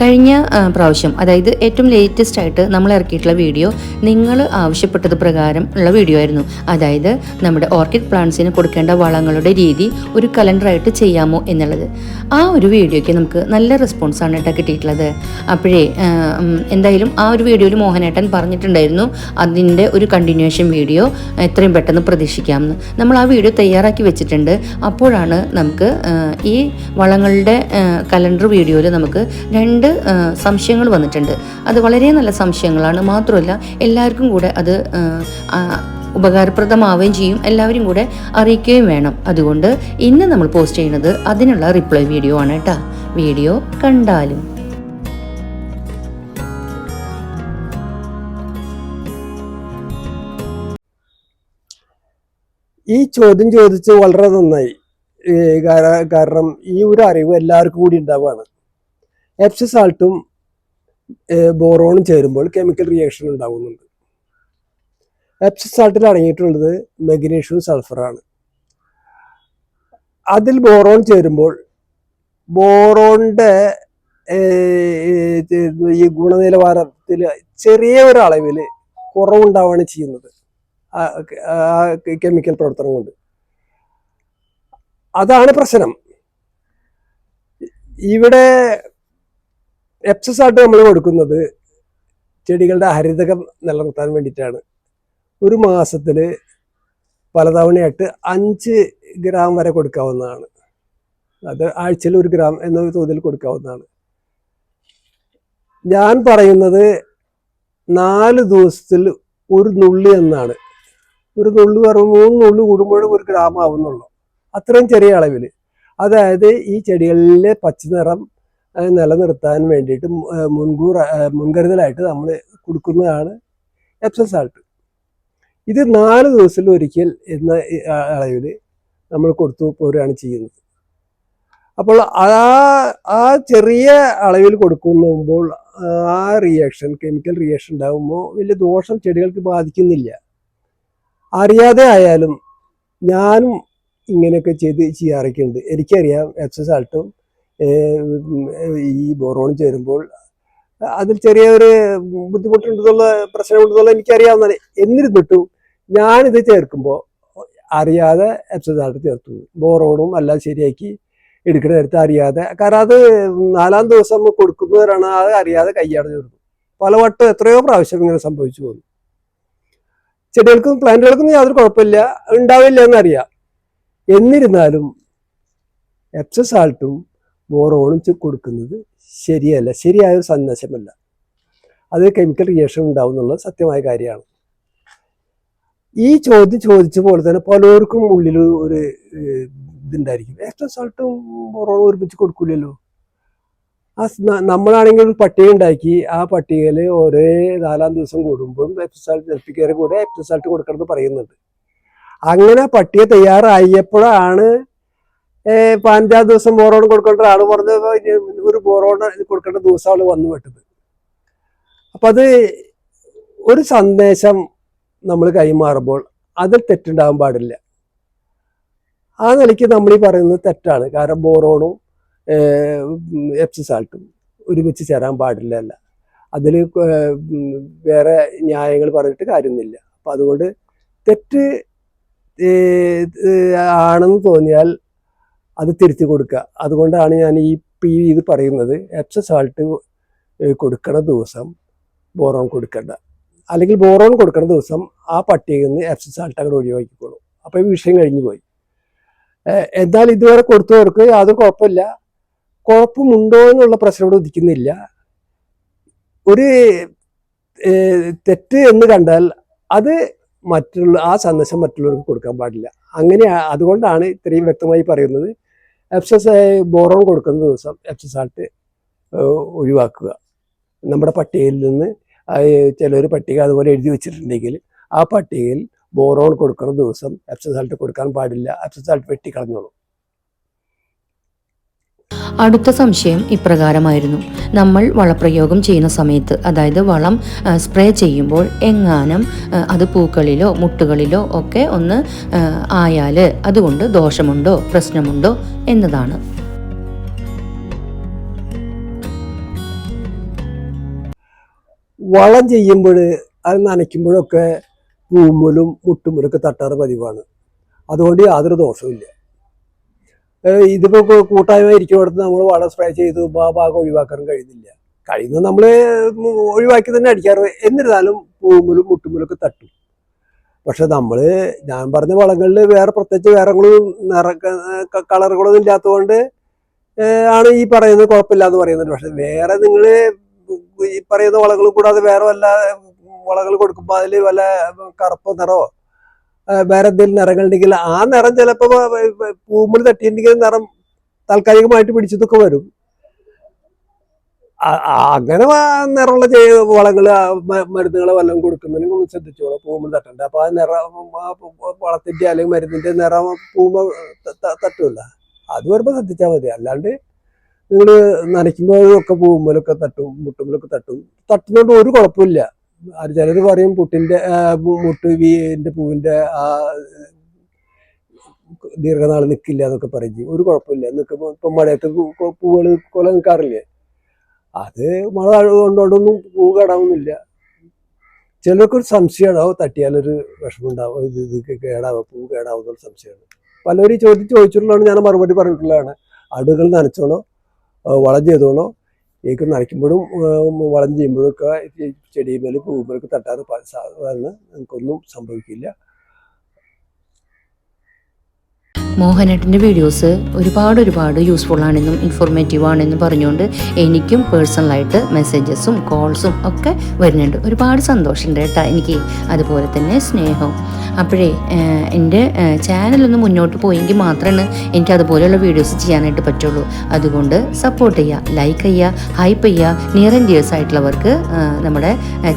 കഴിഞ്ഞ പ്രാവശ്യം അതായത് ഏറ്റവും ലേറ്റസ്റ്റ് ആയിട്ട് നമ്മൾ ഇറക്കിയിട്ടുള്ള വീഡിയോ നിങ്ങൾ ആവശ്യപ്പെട്ടത് പ്രകാരം ഉള്ള വീഡിയോ ആയിരുന്നു. അതായത് നമ്മുടെ ഓർക്കിഡ് പ്ലാന്റ്സിന് കൊടുക്കേണ്ട വളങ്ങളുടെ രീതി ഒരു കലണ്ടറായിട്ട് ചെയ്യാമോ എന്നുള്ളത്. ആ ഒരു വീഡിയോയ്ക്ക് നമുക്ക് നല്ല റെസ്പോൺസ് ആണ് കേട്ടോ കിട്ടിയിട്ടുള്ളത്. അപ്പോഴേ എന്തായാലും ആ ഒരു വീഡിയോയിൽ മോഹനേട്ടൻ പറഞ്ഞിട്ടുണ്ടായിരുന്നു അതിന്റെ ഒരു കണ്ടിന്യൂഷൻ വീഡിയോ എത്രയും പെട്ടെന്ന് പ്രതീക്ഷിക്കാമെന്ന്. നമ്മൾ ആ വീഡിയോ തയ്യാറാക്കി വെച്ചിട്ടുണ്ട്. അപ്പോഴാണ് നമുക്ക് ഈ വളങ്ങളുടെ കലണ്ടർ വീഡിയോയിൽ നമുക്ക് രണ്ട് ആ, സംശയങ്ങൾ വന്നിട്ടുണ്ട്. അത് വളരെ നല്ല സംശയങ്ങളാണ്. മാത്രമല്ല എല്ലാവർക്കും കൂടെ അത് ഉപകാരപ്രദമാവുകയും ചെയ്യും. എല്ലാവരും കൂടെ അറിയിക്കുകയും വേണം. അതുകൊണ്ട് ഇന്ന് നമ്മൾ പോസ്റ്റ് ചെയ്യുന്നത് അതിനുള്ള റിപ്ലൈ വീഡിയോ ആണ് കേട്ടോ. വീഡിയോ കണ്ടാലും. ഈ ചോദ്യം ചോദിച്ച് വളരെ നന്നായി. കാരണം ഈ ഒരു അറിവ് എല്ലാവർക്കും കൂടി ഉണ്ടാവുകയാണ്. എപ്സി സാൾട്ടും ബോറോണും ചേരുമ്പോൾ കെമിക്കൽ റിയാക്ഷൻ ഉണ്ടാകുന്നുണ്ട് എപ്സി സാൾട്ടിൽ അടങ്ങിയിട്ടുള്ളത് മെഗ്നീഷ്യവും സൾഫറാണ് അതിൽ ബോറോൺ ചേരുമ്പോൾ ഏ, ഈ ഗുണനിലവാരത്തിൽ ചെറിയ ഒരു അളവിൽ കുറവുണ്ടാവുകയാണ് ചെയ്യുന്നത്. കെമിക്കൽ പ്രവർത്തനം കൊണ്ട്. അതാണ് പ്രശ്നം. ഇവിടെ എപ്സസ് ആയിട്ട് നമ്മൾ കൊടുക്കുന്നത് ചെടികളുടെ ഹരിതകം നിലനിർത്താൻ വേണ്ടിയിട്ടാണ്. ഒരു മാസത്തിൽ പലതവണയായിട്ട് അഞ്ച് ഗ്രാം വരെ കൊടുക്കാവുന്നതാണ്. അത് ആഴ്ചയിൽ ഒരു ഗ്രാം എന്ന തോതിൽ കൊടുക്കാവുന്നതാണ്. ഞാൻ പറയുന്നത് നാല് ദിവസത്തിൽ ഒരു നുള്ളി എന്നാണ്. ഒരു നുള്ളു പറയുമ്പോൾ മൂന്ന് നുള്ളു കൂടുമ്പോഴും ഒരു ഗ്രാം ആവുന്നുള്ളൂ. അത്രയും ചെറിയ അളവിൽ അതായത് ഈ ചെടികളിലെ പച്ചനിറം ആ, നിലനിർത്താൻ വേണ്ടിയിട്ട് മുൻകൂർ മുൻകരുതലായിട്ട് നമ്മൾ കൊടുക്കുന്നതാണ് എപ്സം സാൾട്ട്. ഇത് നാല് ദിവസത്തിൽ ഒരിക്കൽ എന്ന അളവിൽ നമ്മൾ കൊടുത്തു പോരുകയാണ് ചെയ്യുന്നത്. അപ്പോൾ ആ ആ ചെറിയ അളവിൽ കൊടുക്കുമ്പോൾ ആ റിയാക്ഷൻ കെമിക്കൽ റിയാക്ഷൻ ഉണ്ടാകുമ്പോൾ വലിയ ദോഷം ചെടികൾക്ക് ബാധിക്കുന്നില്ല. അറിയാതെ ആയാലും ഞാനും ഇങ്ങനെയൊക്കെ ചെയ്ത് ചെയ്യാറൊക്കെ ഉണ്ട് എനിക്കറിയാം എക്സസ് ആൾട്ടും ഈ ബോറോൺ ചേരുമ്പോൾ അതിൽ ചെറിയൊരു ബുദ്ധിമുട്ടുണ്ടെന്നുള്ള പ്രശ്നമുണ്ടെന്നുള്ള എനിക്കറിയാവുന്നതാണ്. എന്നിരുന്നിട്ടും ഞാനിത് ചേർക്കുമ്പോൾ അറിയാതെ എക്സസ് ആൾട്ട് ചേർത്തു. ബോറോണും എല്ലാം ശരിയാക്കി എടുക്കുന്ന നേരത്തെ അറിയാതെ. കാരണം അത് നാലാം ദിവസം കൊടുക്കുന്നവരാണ് അത് അറിയാതെ കയ്യാടെ ചേർത്തു പലവട്ടം എത്രയോ പ്രാവശ്യം ഇങ്ങനെ സംഭവിച്ചു പോകുന്നു. ചെടികൾക്കും പ്ലാന്റുകൾക്കും യാതൊരു കുഴപ്പമില്ല. ഉണ്ടാവില്ല എന്നറിയാം. എന്നിരുന്നാലും എപ്സസ് ആൾട്ടും ബോറോണും കൊടുക്കുന്നത് ശരിയല്ല. ശരിയായ ഒരു സന്ദേശമല്ല. അത് കെമിക്കൽ റിയാക്ഷൻ ഉണ്ടാവും എന്നുള്ളത് സത്യമായ കാര്യമാണ്. ഈ ചോദ്യം ചോദിച്ച പോലെ തന്നെ പലർക്കും ഉള്ളിൽ ഒരു ഇതുണ്ടായിരിക്കും. എക്സ്ട്രാ സോൾട്ടും ബോറോണും ഒരുമിച്ച് കൊടുക്കില്ലല്ലോ ആ നമ്മളാണെങ്കിൽ ഒരു പട്ടിക ഉണ്ടാക്കി ആ പട്ടികയിൽ ഒരേ നാലാം ദിവസം കൂടുമ്പോൾ എപ്സസാൾട്ട് ജൽപ്പിക്കാരെ കൂടെ എപ്പിസാൾട്ട് കൊടുക്കണമെന്ന് പറയുന്നുണ്ട്. അങ്ങനെ പട്ടിക തയ്യാറായപ്പോഴാണ് പതിനഞ്ചാം ദിവസം ബോറോൺ കൊടുക്കേണ്ട ആൾ പറഞ്ഞത് ഇനി ഒരു ബോറോൺ കൊടുക്കേണ്ട ദിവസമാണ് വന്നു പെട്ടത് അപ്പൊ അത് ഒരു സന്ദേശം നമ്മൾ കൈമാറുമ്പോൾ അതിൽ തെറ്റുണ്ടാകാൻ പാടില്ല. ആ നിലയ്ക്ക് നമ്മൾ ഈ പറയുന്നത് തെറ്റാണ്. കാരണം ബോറോണും എപ്സസാൾട്ടും ഒരുമിച്ച് ചേരാൻ പാടില്ല അല്ല അതിൽ വേറെ ന്യായങ്ങൾ പറഞ്ഞിട്ട് കാര്യമൊന്നുമില്ല. അപ്പം അതുകൊണ്ട് തെറ്റ് ആണെന്ന് തോന്നിയാൽ അത് തിരുത്തി കൊടുക്കുക. അതുകൊണ്ടാണ് ഞാൻ ഈ പി ഇത് പറയുന്നത്. എപ്സ സാൾട്ട് കൊടുക്കണ ദിവസം ബോറോൺ കൊടുക്കണ്ട. അല്ലെങ്കിൽ ബോറോൺ കൊടുക്കണ ദിവസം ആ പട്ടികയിൽ നിന്ന് എപ്സ സാൾട്ട് അങ്ങോട്ട് ഒഴിവാക്കിക്കോളും. അപ്പോൾ ഈ വിഷയം കഴിഞ്ഞു പോയി. എന്നാൽ ഇതുവരെ കൊടുത്തവർക്ക് യാതൊരു കുഴപ്പമില്ല. കുഴപ്പമുണ്ടോ എന്നുള്ള പ്രശ്നം ഇവിടെ ഉദിക്കുന്നില്ല. ഒരു തെറ്റ് എന്ന് കണ്ടാൽ അത് മറ്റുള്ള ആ സന്ദേശം മറ്റുള്ളവർക്ക് കൊടുക്കാൻ പാടില്ല. അങ്ങനെ അതുകൊണ്ടാണ് ഇത്രയും വ്യക്തമായി പറയുന്നത്. എപ്സസ് ബോറോൺ കൊടുക്കുന്ന ദിവസം എപ്സസാൾട്ട് ഒഴിവാക്കുക. നമ്മുടെ പട്ടികയിൽ നിന്ന് ചിലർ പട്ടിക അതുപോലെ എഴുതി വെച്ചിട്ടുണ്ടെങ്കിൽ ആ പട്ടികയിൽ ബോറോൺ കൊടുക്കുന്ന ദിവസം എപ്സസാൾട്ട് കൊടുക്കാൻ പാടില്ല. എപ്സസാൾട്ട് വെട്ടിക്കളഞ്ഞോളും. അടുത്ത സംശയം ഇപ്രകാരമായിരുന്നു. നമ്മൾ വളപ്രയോഗം ചെയ്യുന്ന സമയത്ത് അതായത് വളം സ്പ്രേ ചെയ്യുമ്പോൾ എങ്ങാനും അത് പൂക്കളിലോ മുട്ടുകളിലോ ഒക്കെ ഒന്ന് ആയാൽ അതുകൊണ്ട് ദോഷമുണ്ടോ പ്രശ്നമുണ്ടോ എന്നതാണ്. വളം ചെയ്യുമ്പോൾ അത് നനയ്ക്കുമ്പോഴൊക്കെ പൂമ്പലും മുട്ടുമ്പലൊക്കെ തട്ടാറ് പതിവാണ്. അതുകൊണ്ട് യാതൊരു ദോഷവും ഇതിപ്പോ കൂട്ടായ്മ ഇരിക്കുന്നിടത്ത് നമ്മൾ വളം സ്പ്രേ ചെയ്ത് ആ ഭാഗം ഒഴിവാക്കാൻ കഴിയുന്നില്ല. കഴിയുന്നത് നമ്മൾ ഒഴിവാക്കി തന്നെ അടിക്കാറ്. എന്നിരുന്നാലും പൂമുലും മുട്ടുമുലൊക്കെ തട്ടും. പക്ഷെ നമ്മൾ ഞാൻ പറഞ്ഞ വളങ്ങളിൽ വേറെ പ്രത്യേകിച്ച് വേറെ നിറ കളറുകളൊന്നും ഇല്ലാത്തതുകൊണ്ട് ആണ് ഈ പറയുന്നത് കുഴപ്പമില്ലാന്ന് പറയുന്നത്. പക്ഷെ വേറെ നിങ്ങൾ ഈ പറയുന്ന വളകൾ കൂടാതെ വേറെ വല്ല വളങ്ങൾ കൊടുക്കുമ്പോൾ അതിൽ വല്ല കറുപ്പ് ഏഹ് വേറെ എന്തെങ്കിലും നിറങ്ങളുണ്ടെങ്കിൽ ആ നിറം ചിലപ്പോൾ പൂമ്പിൽ തട്ടിയിട്ടുണ്ടെങ്കിൽ നിറം താൽക്കാലികമായിട്ട് പിടിച്ചതൊക്കെ വരും. അങ്ങനെ നിറമുള്ള വളങ്ങൾ വളങ്ങൾ ആ മ- മരുന്നുകൾ വല്ലതും കൊടുക്കുന്നതിന് ഒന്ന് ശ്രദ്ധിച്ചോളൂ പൂമ്പ് തട്ടണ്ട. അപ്പൊ ആ നിറം വളത്തിന്റെ അല്ലെങ്കിൽ മരുന്നിന്റെ നിറം പൂമ്പ തട്ടുമല്ല അത് വരുമ്പോ ശ്രദ്ധിച്ചാൽ മതി. അല്ലാണ്ട് നിങ്ങൾ നനയ്ക്കുമ്പോഴൊക്കെ പൂമ്പലൊക്കെ തട്ടും മുട്ടുമ്പലൊക്കെ തട്ടും. തട്ടുന്നതുകൊണ്ട് ഒരു കുഴപ്പമില്ല. ചിലർ പറയും പുട്ടിന്റെ ആ, മു- മുട്ട് വീന്റെ പൂവിന്റെ ആ ദീർഘനാൾ നിൽക്കില്ല എന്നൊക്കെ പറയും ഒരു കുഴപ്പമില്ല. നിൽക്കുമ്പോൾ ഇപ്പം മഴയത്ത് പൂവുകൾ കൊല നിൽക്കാറില്ലേ അത് മഴ കൊണ്ടോണ്ടൊന്നും പൂ കേടാവുന്നില്ല ചിലർക്കൊരു സംശയമാണോ തട്ടിയാലൊരു വിഷമം ഉണ്ടാവും ഇത് ഇത് കേടാവും? പൂ കേടാവുന്ന എന്നുള്ള സംശയമാണ് പലരും ചോദിച്ച് ചോദിച്ചിട്ടുള്ളതാണ്. ഞാൻ മറുപടി പറഞ്ഞിട്ടുള്ളതാണ്. അടുകൾ നനച്ചോളോ വളം ചെയ്തോളോ ഏക്ക് നനയ്ക്കുമ്പോഴും വളം ചെയ്യുമ്പോഴൊക്കെ ചെടിമേൽ പൂമ്പലൊക്കെ തട്ടാതെ പ- സാധാരണ നമുക്കൊന്നും സംഭവിക്കില്ല. മോഹനേട്ടന്റെ വീഡിയോസ് ഒരുപാട് ഒരുപാട് യൂസ്ഫുൾ ആണെന്നും ഇൻഫോർമേറ്റീവ് ആണെന്നും പറഞ്ഞുകൊണ്ട് എനിക്കും പേഴ്സണലായിട്ട് മെസ്സേജസും കോൾസും ഒക്കെ വരുന്നുണ്ട്. ഒരുപാട് സന്തോഷമുണ്ട് കേട്ടോ എനിക്ക്. അതുപോലെ തന്നെ സ്നേഹം. അപ്പോഴേ എന്റെ ചാനലൊന്ന് മുന്നോട്ട് പോയെങ്കിൽ മാത്രമാണ് എനിക്ക് അതുപോലെയുള്ള വീഡിയോസ് ചെയ്യാനായിട്ട് പറ്റുള്ളൂ. അതുകൊണ്ട് സപ്പോർട്ട് ചെയ്യുക ലൈക്ക് ചെയ്യുക ഹൈപ്പ് ചെയ്യുക നിയർ ആൻഡ് ഡിയേഴ്സ് ആയിട്ടുള്ളവർക്ക് നമ്മുടെ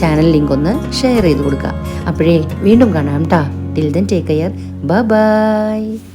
ചാനൽ ലിങ്ക് ഒന്ന് ഷെയർ ചെയ്ത് കൊടുക്കുക. അപ്പോഴേ വീണ്ടും കാണാം കേട്ടോ till then take care bye